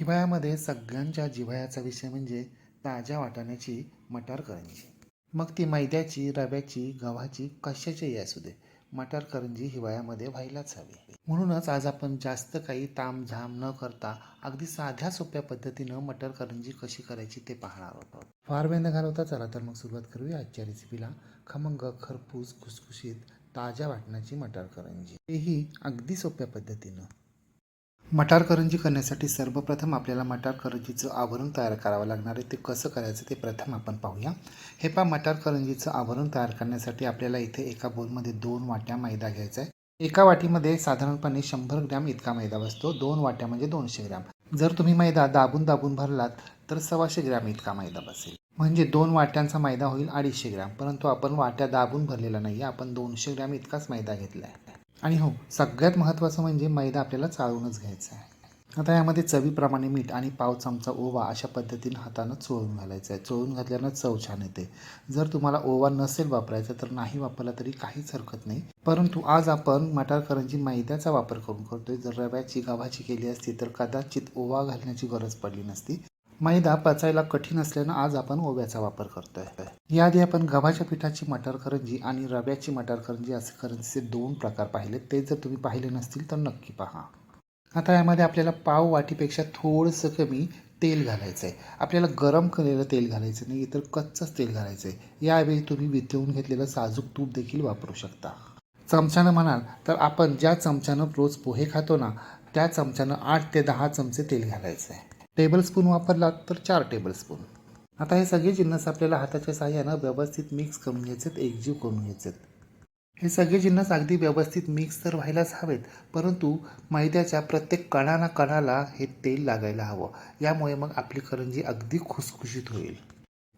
हिवाळ्यामध्ये सगळ्यांच्या जिव्हाळ्याचा विषय म्हणजे ताज्या वाटाण्याची मटार करंजी मग ती मैद्याची रव्याची गव्हाची कशाचीही असू दे मटार करंजी हिवाळ्यामध्ये व्हायलाच हवी. म्हणूनच आज आपण जास्त काही तामझाम न करता अगदी साध्या सोप्या पद्धतीनं मटार करंजी कशी करायची ते पाहणार आहोत. फार वेळ न घालवता चला तर मग सुरुवात करूया आजच्या रेसिपीला. खमंग खरपूस खुसखुशीत ताज्या वाटण्याची मटार करंजी तेही अगदी सोप्या पद्धतीनं. मटार करंजी करण्यासाठी सर्वप्रथम आपल्याला मटार करंजीचं आवरण तयार करावं लागणार आहे. ते कसं करायचं ते प्रथम आपण पाहूया. हे पहा मटार करंजीचं आवरण तयार करण्यासाठी आपल्याला इथे एका बोलमध्ये दोन वाट्या मैदा घ्यायचा आहे. एका वाटीमध्ये साधारणपणे शंभर ग्रॅम इतका मैदा बसतो. दोन वाट्या म्हणजे दोनशे ग्रॅम. जर तुम्ही मैदा दाबून दाबून भरलात तर सव्वाशे ग्रॅम इतका मैदा बसेल. म्हणजे दोन वाट्यांचा मैदा होईल अडीचशे ग्रॅम. परंतु आपण वाट्या दाबून भरलेला नाही आपण दोनशे ग्रॅम इतकाच मैदा घेतला आहे आणि हो सगळ्यात महत्त्वाचं म्हणजे मैदा आपल्याला चाळूनच घ्यायचा आहे. आता यामध्ये चवीप्रमाणे मीठ आणि पाव चमचा ओवा अशा पद्धतीनं हातानं चोळून घालायचं आहे. चोळून घातल्यानं चव छान येते. जर तुम्हाला ओवा नसेल वापरायचा तर नाही वापरला तरी काहीच हरकत नाही. परंतु आज आपण मटार करंजी मैद्याचा वापर करून करतोय. जर रव्याची गव्हाची केली असती तर कदाचित ओवा घालण्याची गरज पडली नसती. मैदा पचायला कठीण असल्यानं आज आपण ओव्याचा वापर करतोय. याआधी आपण गव्हाच्या पिठाची मटार करंजी आणि रव्याची मटार करंजी असे करंजीचे दोन प्रकार पाहिले. ते जर तुम्ही पाहिले नसतील तर नक्की पहा. आता यामध्ये आपल्याला पाव वाटीपेक्षा थोडंसं कमी तेल घालायचं आहे आपल्याला गरम केलेलं तेल घालायचं नाही तर कच्चंच तेल घालायचं आहे यावेळी तुम्ही वितळून घेतलेलं साजूक तूप देखील वापरू शकता. चमच्यानं म्हणाल तर आपण ज्या चमच्यानं रोज पोहे खातो ना त्या चमच्यानं आठ ते दहा चमचे तेल घालायचं आहे टेबलस्पून वापरलात तर चार टेबलस्पून. आता हे सगळे जिन्नस आपल्याला हाताच्या साह्यानं व्यवस्थित मिक्स करून घ्यायचेत एकजीव करून घ्यायचेत. हे सगळे जिन्नस अगदी व्यवस्थित मिक्स तर व्हायलाच हवेत परंतु मैद्याच्या प्रत्येक कणाना कणाला हे तेल लागायला हवं. यामुळे मग आपली करंजी अगदी खुसखुशीत होईल.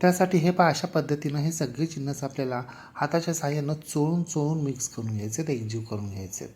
त्यासाठी हे पा अशा पद्धतीनं हे सगळे जिन्नस आपल्याला हाताच्या साह्यानं चोळून चोळून मिक्स करून घ्यायचेत एकजीव करून घ्यायचेत.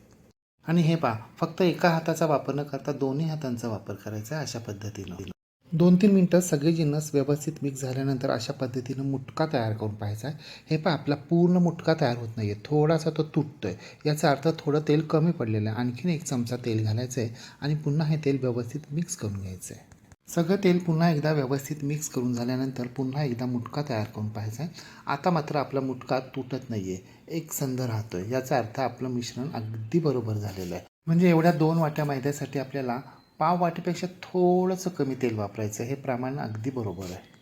आणि हे पहा फक्त एका हाताचा वापर न करता दोन्ही हातांचा वापर करायचा आहे अशा पद्धतीनं. दोन तीन मिनटं सगळे जिन्नस व्यवस्थित मिक्स झाल्यानंतर अशा पद्धतीनं मुटका तयार करून पाहायचा आहे. हे पहा आपला पूर्ण मुटका तयार होत नाही आहे थोडासा तो तुटतो आहे याचा अर्थ थोडं तेल कमी पडलेलं आहे. आणखीन एक चमचा तेल घालायचं आहे आणि पुन्हा हे तेल व्यवस्थित मिक्स करून घ्यायचं आहे सगळं तेल पुन्हा एकदा व्यवस्थित मिक्स करून झाल्यानंतर पुन्हा एकदा मुटका तयार करून पाहायचा आहे. आता मात्र आपला मुटका तुटत नाही आहे एक संध राहतो आहे याचा अर्थ आपलं मिश्रण अगदी बरोबर झालेलं आहे. म्हणजे एवढ्या दोन वाट्या मैद्यासाठी आपल्याला पाव वाटीपेक्षा थोडंसं कमी तेल वापरायचं हे प्रमाण अगदी बरोबर आहे.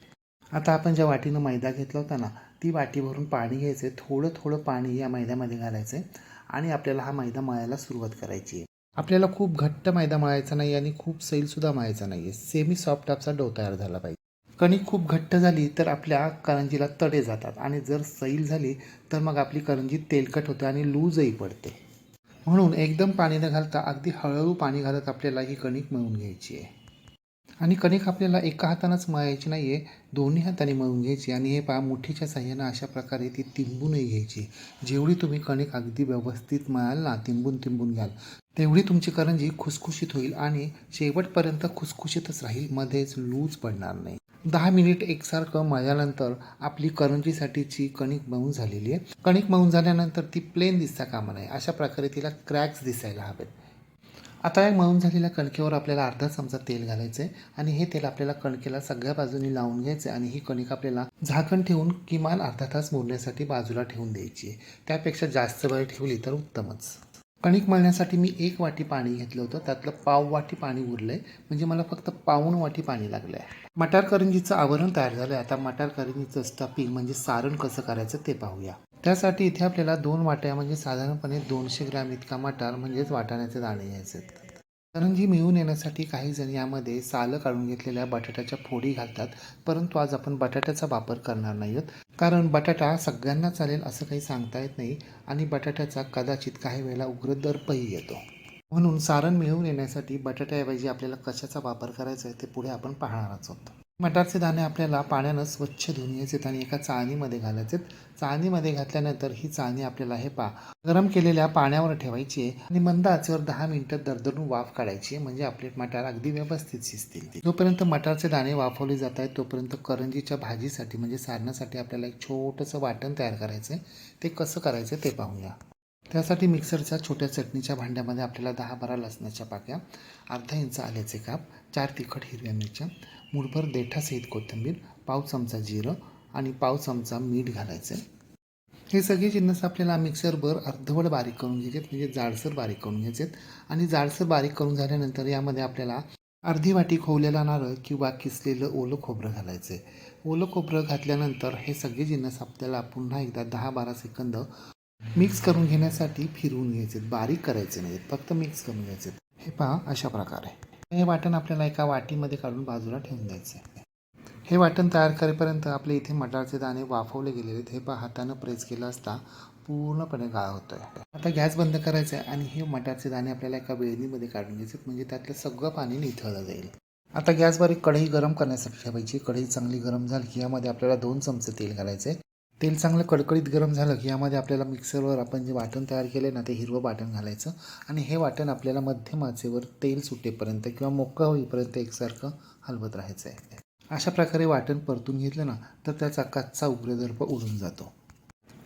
आता आपण ज्या वाटीनं मैदा घेतला होता ना ती वाटी भरून पाणी घ्यायचं आहे थोडं थोडं पाणी या मैद्यामध्ये घालायचं आहे आणि आपल्याला हा मैदा मळायला सुरुवात करायची आहे. आपल्याला खूप घट्ट मैदा मळायचा नाही आणि खूप सैलसुद्धा मळायचा नाही आहे सेमी सॉफ्ट आपचा डो तयार झाला पाहिजे. कणिक खूप घट्ट झाली तर आपल्या करंजीला तडे जातात आणि जर सैल झाली तर मग आपली करंजी तेलकट होते आणि लूजही पडते. म्हणून एकदम पाणी न घालता अगदी हळूहळू पाणी घालत आपल्याला ही कणिक मळून घ्यायची आहे. आणि कणिक आपल्याला एका हातानंच मळायची नाही आहे दोन्ही हाताने मळून घ्यायची आणि हे पहा मुठीच्या साह्यानं अशा प्रकारे ती तिंबूनही घ्यायची. जेवढी तुम्ही कणिक अगदी व्यवस्थित मळाल ना तिंबून तिंबून घ्याल तेवढी तुमची करंजी खुसखुशीत होईल आणि शेवटपर्यंत खुसखुशीतच राहील. मध्येच लूज पडणार नाही. दहा मिनिट एकसारखं मळल्यानंतर आपली करंजीसाठीची कणिक मळून झालेली आहे. कणिक मळून झाल्यानंतर ती प्लेन दिसता कामा नाही अशा प्रकारे तिला क्रॅक्स दिसायला हवेत. आता या मळून झालेल्या कणकेवर आपल्याला अर्धा चमचा तेल घालायचं आहे आणि हे तेल आपल्याला कणकेला सगळ्या बाजूनी लावून घ्यायचं आहे आणि ही कणिक आपल्याला झाकण ठेवून किमान अर्धा तास मुरण्यासाठी बाजूला ठेवून द्यायची आहे. त्यापेक्षा जास्त वेळ ठेवली तर उत्तमच. कणिक मळण्यासाठी मी एक वाटी पाणी घेतलं होतं. त्यातलं पाव वाटी पाणी उरलं आहे म्हणजे मला फक्त पाऊण वाटी पाणी लागलं आहे मटार करंजीचं आवरण तयार झालं आहे आता मटार करंजीचं स्टफिंग म्हणजे सारण कसं करायचं ते पाहूया. त्यासाठी इथे आपल्याला दोन वाट्या म्हणजे साधारणपणे दोनशे ग्रॅम इतका मटार म्हणजेच वाटाण्याचे दाणे घ्यायचे आहेत. करंजी मिळून येण्यासाठी काही जण यामध्ये सालं काढून घेतलेल्या बटाट्याच्या फोडी घालतात परंतु आज आपण बटाट्याचा वापर करणार नाही आहोत कारण बटाटा सगळ्यांना चालेल असं काही सांगता येत नाही आणि बटाट्याचा कदाचित काही वेळेला उग्र दर्पही येतो. म्हणून सारण मिळवून येण्यासाठी बटाट्याऐवजी आपल्याला कशाचा वापर करायचा आहे ते पुढे आपण पाहणारच आहोत. मटारचे दाणे आपल्याला पाण्यानं स्वच्छ धुवून घ्यायचेत आणि एका चाळणीमध्ये घालायचे चाळणीमध्ये घातल्यानंतर ही चाळणी आपल्याला हे पा गरम केलेल्या पाण्यावर ठेवायची आहे आणि मंद आचेवर दहा मिनिटं दरदरून वाफ काढायची आहे म्हणजे आपले मटार अगदी व्यवस्थित शिजतील जोपर्यंत मटारचे दाणे वाफवले जात आहेत तोपर्यंत करंजीच्या भाजीसाठी म्हणजे सारण्यासाठी आपल्याला एक छोटंसं वाटण तयार करायचं आहे. ते कसं करायचं ते पाहूया. त्यासाठी मिक्सरच्या छोट्या चटणीच्या भांड्यामध्ये आपल्याला दहा बारा लसणाच्या पाक्या अर्धा इंच आल्याचे काप चार तिखट हिरव्या मिरच्या मुठभर देठासहित कोथिंबीर पाव चमचा जिरं आणि पाव चमचा मीठ घालायचं. हे सगळे जिन्नस आपल्याला मिक्सरवर अर्धवट बारीक करून घ्यायचे म्हणजे जाडसर बारीक करून घ्यायचे आणि जाडसर बारीक करून झाल्यानंतर यामध्ये आपल्याला अर्धी वाटी खोवलेला नारळ किंवा किसलेलं ओलं खोबरं घालायचं आहे ओलं खोबरं घातल्यानंतर हे सगळे जिन्नस आपल्याला पुन्हा एकदा दहा बारा सेकंद मिक्स करून घेण्यासाठी फिरवून घ्यायचे बारीक करायचे नाहीत फक्त मिक्स करून घ्यायचे हे पहा अशा प्रकारे. हे वाटण आपल्याला एका वाटीमध्ये काढून बाजूला ठेवून द्यायचं आहे हे वाटण तयार करेपर्यंत आपले इथे मटारचे दाणे वाफवले गेलेले आहेत. हे पहा हातानं प्रेस केलं असता पूर्णपणे गाळ होतोय. आता गॅस बंद करायचा आहे आणि हे मटारचे दाणे आपल्याला एका वेळणीमध्ये काढून घ्यायचे म्हणजे त्यातलं सगळं पाणी निथळलं जाईल. आता गॅसवर एक कढई गरम करण्यासाठी ठेवायची कढई चांगली गरम झाली की यामध्ये आपल्याला दोन चमचे तेल घालायचे तेल चांगलं कडकडीत गरम झालं की यामध्ये आपल्याला मिक्सरवर आपण जे वाटण तयार केलं ना ते हिरवं वाटण घालायचं. आणि हे वाटण आपल्याला मध्यम आचेवर तेल सुटेपर्यंत किंवा मोकळं होईपर्यंत एकसारखं हलवत राहायचं आहे अशा प्रकारे वाटण परतून घेतलं ना तर त्याचा कच्चा उग्रदर्प उडून जातो.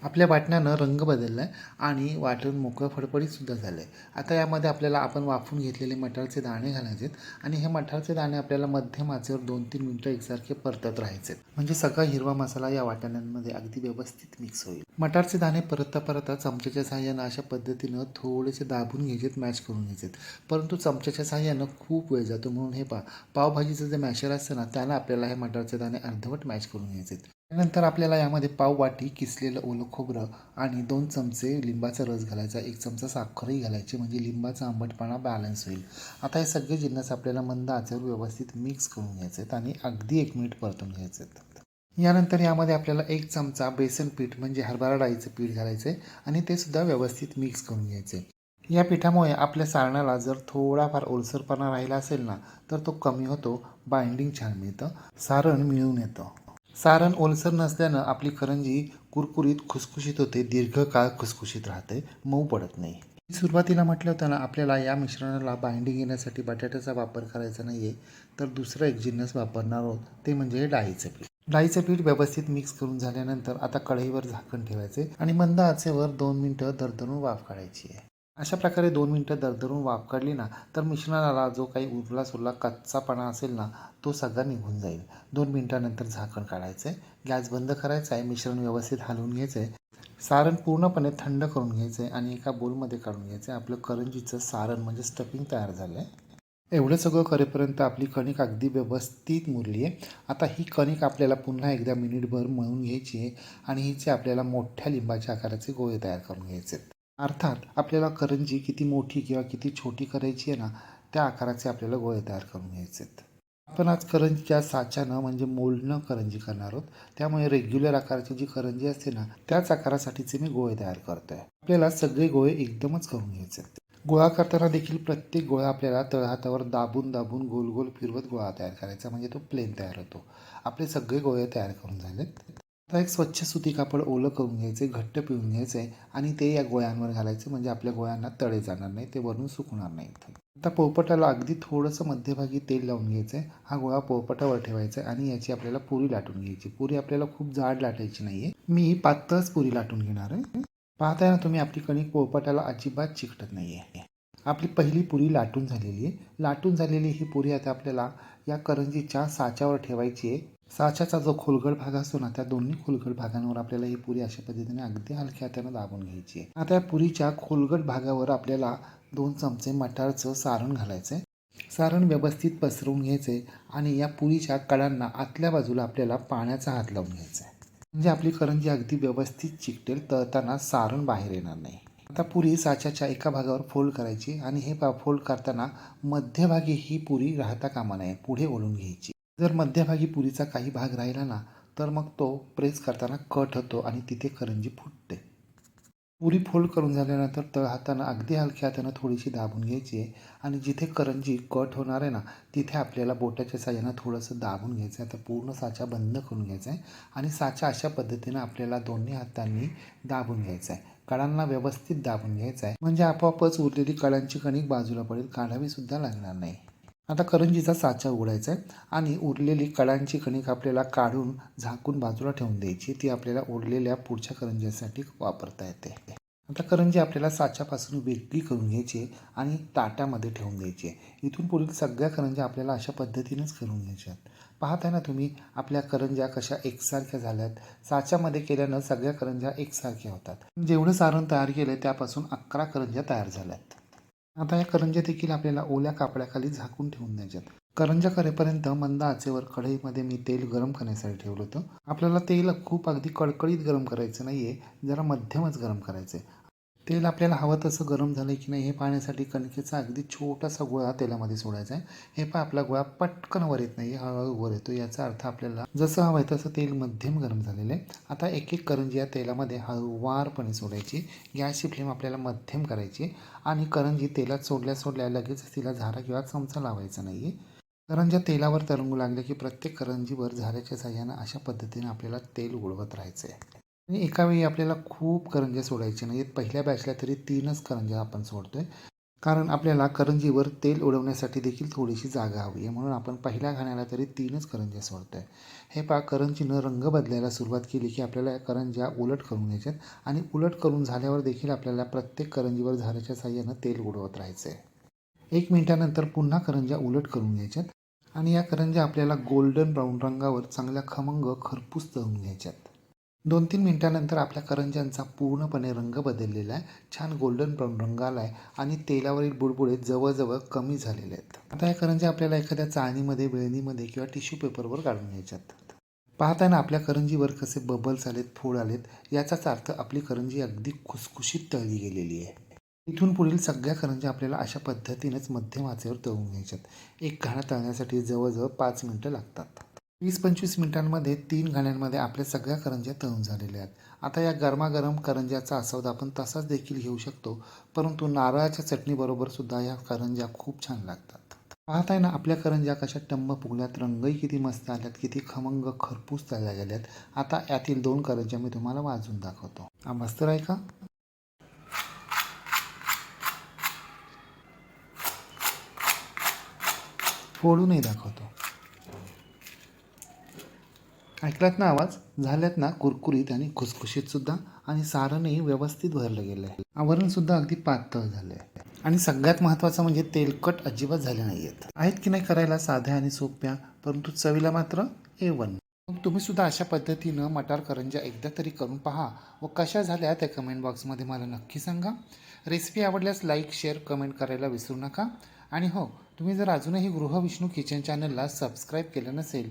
आपल्या वाटण्यानं रंग बदलला आहे आणि वाटण मोकळं फडफडीतसुद्धा झालं आहे आता यामध्ये आपल्याला आपण वाफून घेतलेले मटारचे दाणे घालायचे आहेत आणि हे मटारचे दाणे आपल्याला मध्यम आचेवर दोन तीन मिनटं एकसारखे परतत राहायचे आहेत. म्हणजे सगळा हिरवा मसाला या वाटण्यांमध्ये अगदी व्यवस्थित मिक्स होईल. मटारचे दाणे परतता परतता चमच्याच्या साहाय्यानं अशा पद्धतीनं थोडेसे दाबून घ्यायचेत मॅश करून घ्यायचेत. परंतु चमच्याच्या साहाय्यानं खूप वेळ जातो. म्हणून हे पा पावभाजीचं जे मॅशर असतं ना त्यानं आपल्याला हे मटारचे दाणे अर्धवट मॅश करून घ्यायचे त्यानंतर आपल्याला यामध्ये पाव वाटी किसलेलं ओलं खोबरं आणि दोन चमचे लिंबाचा रस घालायचा. एक चमचा साखरही घालायची म्हणजे लिंबाचा आंबटपणा बॅलन्स होईल. आता हे सगळे जिन्नस आपल्याला मंद आचेवर व्यवस्थित मिक्स करून घ्यायचे आहेत आणि अगदी एक मिनिट परतून घ्यायचे आहेत यानंतर यामध्ये आपल्याला एक चमचा बेसन पीठ म्हणजे हरभरा डाळीचं पीठ घालायचं आहे आणि ते सुद्धा व्यवस्थित मिक्स करून घ्यायचे या पिठामुळे आपल्या सारणाला जर थोडाफार ओलसरपणा राहिला असेल ना तर तो कमी होतो बाइंडिंग छान मिळतं सारण मिळून येतं. सारण ओलसर नसल्यानं आपली करंजी कुरकुरीत खुसखुशीत होते दीर्घकाळ खुसखुशीत राहते मऊ पडत नाही. सुरुवातीला म्हटलं होतं ना आपल्याला या मिश्रणाला बाइंडिंग येण्यासाठी बटाट्याचा वापर करायचा नाही आहे तर दुसरं एक जिन्नस वापरणार आहोत ते म्हणजे डाळीचं पीठ. डाळीचं पीठ व्यवस्थित मिक्स करून झाल्यानंतर आता कढईवर झाकण ठेवायचे आणि मंद आचेवर दोन मिनटं दरदरून वाफ काढायची आहे. अशा प्रकारे दोन मिनटं दरदरून वाफ काढली ना तर मिश्रणाला जो काही उरला सुरला कच्चापणा असेल ना तो सगळा निघून जाईल. दोन मिनटानंतर झाकण काढायचं आहे गॅस बंद करायचा आहे मिश्रण व्यवस्थित हलवून घ्यायचं आहे सारण पूर्णपणे थंड करून घ्यायचं आहे आणि एका बोलमध्ये काढून घ्यायचं आहे आपलं करंजीचं सारण म्हणजे स्टफिंग तयार झालं आहे एवढं सगळं करेपर्यंत आपली कणिक अगदी व्यवस्थित मुरली आहे आता ही कणिक आपल्याला पुन्हा एकदा मिनिटभर मळून घ्यायची आहे आणि हिचे आपल्याला मोठ्या लिंबाच्या आकाराचे गोळे तयार करून घ्यायचे आहेत अर्थात आपल्याला करंजी किती मोठी किंवा किती छोटी करायची आहे ना त्या आकाराचे आपल्याला गोळे तयार करून घ्यायचे आहेत. आपण आज करंजीच्या साच्यानं म्हणजे मोलनं करंजी करणार आहोत. त्यामुळे रेग्युलर आकाराची जी करंजी असते ना त्याच आकारासाठीचे मी गोळे तयार करतो आहे आपल्याला सगळे गोळे एकदमच करून घ्यायचे आहेत. गोळा करताना देखील प्रत्येक गोळा आपल्याला तळहातावर दाबून दाबून गोल गोल फिरवत गोळा तयार करायचा म्हणजे तो प्लेन तयार होतो. आपले सगळे गोळे तयार करून झालेत. आता एक स्वच्छ सुती कापड ओलं करून घ्यायचे घट्ट पिळून घ्यायचे आणि ते या गोळ्यांवर घालायचे म्हणजे आपल्या गोळ्यांना तळे जाणार नाही ते वरून सुकणार नाही आता पोपटाला अगदी थोडंसं मध्यभागी तेल लावून घ्यायचं आहे हा गोळा पोपटावर ठेवायचा आहे आणि याची आपल्याला पुरी लाटून घ्यायची. पुरी आपल्याला खूप जाड लाटायची नाही आहे मी पातळच पुरी लाटून घेणार आहे. पाहताय ना तुम्ही आपली कणिक पोपटाला अजिबात चिकटत नाही आहे आपली पहिली पुरी लाटून झालेली आहे. लाटून झालेली ही पुरी आता आपल्याला या करंजीच्या साच्यावर ठेवायची आहे. साच्याचा जो खोलगड भाग असतो ना त्या दोन्ही खोलगड भागांवर आपल्याला ही पुरी अशा पद्धतीने अगदी हलक्या हाताने दाबून घ्यायची आहे. आता या पुरीच्या खोलगड भागावर आपल्याला दोन चमचे मटारचं सारण घालायचं आहे. सारण व्यवस्थित पसरवून घ्यायचं आहे आणि या पुरीच्या कडांना आतल्या बाजूला आपल्याला पाण्याचा हात लावून घ्यायचा आहे. म्हणजे आपली करंजी अगदी व्यवस्थित चिकटेल तळताना सारण बाहेर येणार नाही. आता पुरी साच्याच्या एका भागावर फोल्ड करायची आणि हे फोल्ड करताना मध्यभागी ही पुरी राहता कामा नये पुढे ओढून घ्यायची. जर मध्यभागी पुरीचा काही भाग राहिला ना तर मग तो प्रेस करताना कट होतो आणि तिथे करंजी फुटते. पुरी फोल्ड करून झाल्यानंतर तळ हातानं अगदी हलक्या हातानं थोडीशी दाबून घ्यायची आहे आणि जिथे करंजी कट होणार आहे ना तिथे आपल्याला बोटाच्या साह्यानं थोडंसं दाबून घ्यायचं आहे आता पूर्ण साचा बंद करून घ्यायचा आहे आणि साचा अशा पद्धतीनं आपल्याला दोन्ही हातांनी दाबून घ्यायचा आहे कडांना व्यवस्थित दाबून घ्यायचा आहे म्हणजे आपोआपच उरलेली कडांची कणिक बाजूला पडेल. काढावीसुद्धा लागणार नाही. आता करंजीचा साचा उघडायचा आहे आणि उरलेली कडांची कणिक आपल्याला काढून झाकून बाजूला ठेवून द्यायची. ती आपल्याला उरलेल्या पुढच्या करंजीसाठी वापरता येते. आता करंजी आपल्याला साच्यापासून वेगळी करून घ्यायची आहे आणि ताटामध्ये ठेवून द्यायची. आहे इथून पुढील सगळ्या करंज्या आपल्याला अशा पद्धतीनेच करून घ्यायच्या पाहताय ना तुम्ही आपल्या करंज्या कशा एकसारख्या झाल्यात. साच्यामध्ये केल्यानं सगळ्या करंज्या एकसारख्या होतात. जेवढं सारण तयार केलं त्यापासून अकरा करंज्या तयार झाल्यात. आता या करंज्या देखील आपल्याला ओल्या कापड्याखाली झाकून ठेवून द्यायच्यात. करंजा करेपर्यंत मंद आचेवर कढईमध्ये मी तेल गरम करण्यासाठी ठेवलं होतं. आपल्याला तेल खूप अगदी कडकडीत गरम करायचं नाही आहे जरा मध्यमच गरम करायचं आहे तेल आपल्याला हवं तसं गरम झालं की नाही हे पाहण्यासाठी कणकेचा अगदी छोटासा गोळा तेलामध्ये सोडायचा आहे. हे पहा आपला गोळा पटकन वर येत नाही हळूहळू वर येतो. याचा अर्थ आपल्याला जसं हवं आहे तसं तेल मध्यम गरम झालेलं आहे. आता एक एक करंजी या तेलामध्ये हळूवारपणे सोडायची. गॅसची फ्लेम आपल्याला मध्यम करायची आणि करंजी तेलात सोडल्या सोडल्या लगेच तिला झारा किंवा चमचा लावायचा नाही आहे करंज्या तेलावर तरंगू लागल्या की प्रत्येक करंजीवर झाऱ्याच्या साह्यानं अशा पद्धतीने आपल्याला तेल उडवत राहायचं आहे आणि एका वेळी आपल्याला खूप करंज्या सोडायच्या नाहीत. पहिल्या बॅचला तरी तीनच करंज्या आपण सोडतोय. कारण आपल्याला करंजीवर तेल उडवण्यासाठी देखील थोडीशी जागा हवी आहे. म्हणून आपण पहिल्या घाण्याला तरी तीनच करंज्या सोडतोय. हे पा करंजीनं रंग बदलायला सुरुवात केली की आपल्याला या करंज्या उलट करून घ्यायच्यात आणि उलट करून झाल्यावर देखील आपल्याला प्रत्येक करंजीवर झाल्याच्या साह्यानं तेल उडवत राहायचं आहे एक मिनिटानंतर पुन्हा करंज्या उलट करून घ्यायच्यात आणि या करंज्या आपल्याला गोल्डन ब्राऊन रंगावर चांगल्या खमंग खरपूस तळून घ्यायच्यात. दोन तीन मिनटानंतर आपल्या करंज्यांचा पूर्णपणे रंग बदललेला आहे. छान गोल्डन ब्राऊन रंग आला आहे आणि तेलावरील बुडबुडे जवळजवळ कमी झालेले आहेत. आता या करंज्या आपल्याला एखाद्या चाळणीमध्ये वेळणीमध्ये किंवा टिश्यू पेपरवर काढून घ्यायच्यात पाहताना आपल्या करंजीवर कसे बबल्स आलेत फोड आलेत याचाच अर्थ आपली करंजी अगदी खुसखुशीत तळली गेलेली आहे. इथून पुढील सगळ्या करंज्या आपल्याला अशा पद्धतीनेच मध्यम आचेवर तळून घ्यायच्यात एक घाणा तळण्यासाठी जवळजवळ पाच मिनटं लागतात. वीस पंचवीस मिनिटांमध्ये तीन घाण्यांमध्ये आपल्या सगळ्या करंज्या तळून झालेल्या आहेत. आता या गरमागरम करंज्याचा आस्वाद आपण तसाच देखील घेऊ शकतो परंतु नारळाच्या चटणीबरोबर सुद्धा या करंज्या खूप छान लागतात. पाहताय ना आपल्या करंज्या कशा टंब फुगल्यात रंगही किती मस्त आल्यात किती खमंग खरपूस तळल्या गेल्यात आता यातील दोन करंज्या मी तुम्हाला वाजून दाखवतो. हा मस्त आहे का? फोडूनही दाखवतो. ऐकलात ना आवाज? झाल्यात ना कुरकुरीत आणि खुसखुशीत सुद्धा आणि सारणही व्यवस्थित भरलं गेलं आहे आवरण सुद्धा अगदी पातळ झालं आहे आणि सगळ्यात महत्त्वाचं म्हणजे तेलकट अजिबात झाले नाही आहेत आहेत की नाही करायला साध्या आणि सोप्या परंतु चवीला मात्र ए वन. मग तुम्ही सुद्धा अशा पद्धतीनं मटार करंज्या एकदा तरी करून पहा व कशा झाल्या त्या कमेंट बॉक्समध्ये मला नक्की सांगा. रेसिपी आवडल्यास लाईक शेअर कमेंट करायला विसरू नका. आणि हो तुम्ही जर अजूनही गृहविष्णू किचन चॅनलला सबस्क्राईब केलं नसेल